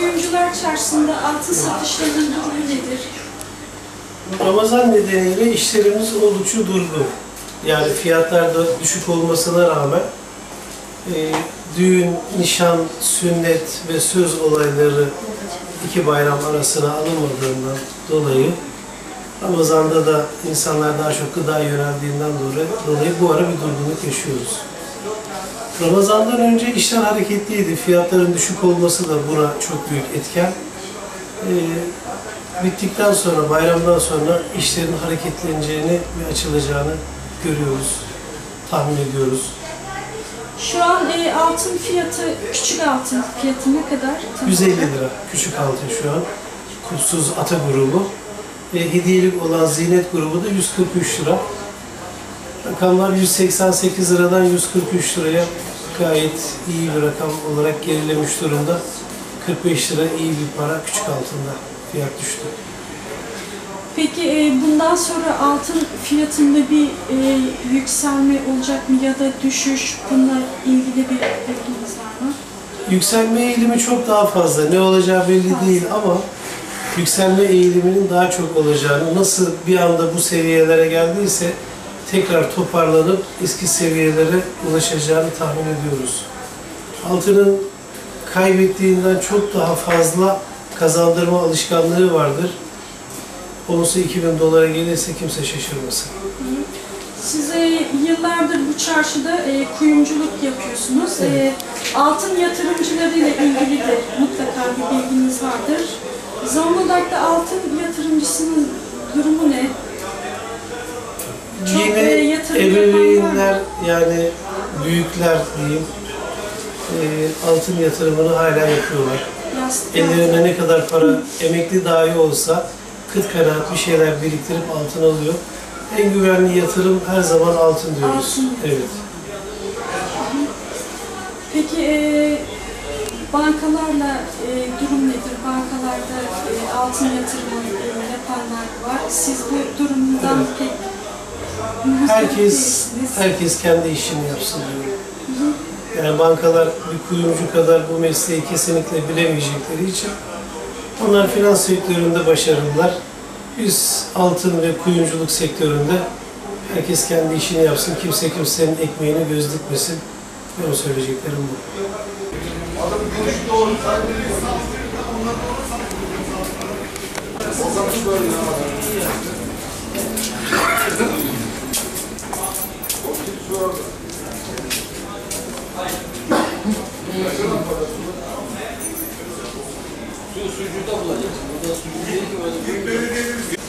Yatırımcılar çarşısında altın satışlarının durumu nedir? Ramazan nedeniyle işlerimiz oldukça durgun. Yani fiyatlar da düşük olmasına rağmen e, düğün, nişan, sünnet ve söz olayları iki bayram arasına alınmadığından dolayı Ramazan'da da insanlar daha çok gıda yöneldiğinden dolayı, dolayı bu ara bir durgunluk yaşıyoruz. Ramazan'dan önce işler hareketliydi. Fiyatların düşük olması da buna çok büyük etken. Ee, bittikten sonra, bayramdan sonra işlerin hareketleneceğini ve açılacağını görüyoruz, tahmin ediyoruz. Şu an e, altın fiyatı, küçük altın fiyatı ne kadar? 150 lira küçük altın şu an. Kutsuz ata grubu. Ve hediyelik olan zinet grubu da 143 lira. Rakamlar 188 liradan 143 liraya gayet iyi bir rakam olarak gerilemiş durumda. 45 lira iyi bir para küçük altında fiyat düştü. Peki e, bundan sonra altın fiyatında bir e, yükselme olacak mı ya da düşüş? Bununla ilgili bir bilginiz var mı? Yükselme eğilimi çok daha fazla. Ne olacağı belli değil ama yükselme eğiliminin daha çok olacağını, nasıl bir anda bu seviyelere geldiyse tekrar toparlanıp eski seviyelere ulaşacağını tahmin ediyoruz. Altının kaybettiğinden çok daha fazla kazandırma alışkanlığı vardır. Konusu 2000 dolara gelirse kimse şaşırmasın. Siz e, yıllardır bu çarşıda e, kuyumculuk yapıyorsunuz. E, altın yatırımcılarıyla ilgili de mutlaka bir bilginiz vardır. Zonguldak'ta altın yatırımcısının yani büyükler diyeyim e, altın yatırımını hala yapıyorlar. Yastık Ellerine ne kadar para emekli dahi olsa kıt kanaat bir şeyler biriktirip altın alıyor. En güvenli yatırım her zaman altın diyoruz. Altın. Evet. Peki e, bankalarla e, durum nedir? Bankalarda e, altın yatırımı e, yapanlar var. Siz bu durumdan Evet. pek herkes herkes kendi işini yapsın diyorum. Yani bankalar bir kuyumcu kadar bu mesleği kesinlikle bilemeyecekleri için onlar finans sektöründe başarılılar. Biz altın ve kuyumculuk sektöründe herkes kendi işini yapsın, kimse kimsenin ekmeğini göz dikmesin. Benim söyleyeceklerim bu. Adam Su sucuğu da bulacaksın. Burada sucuğu değil ki.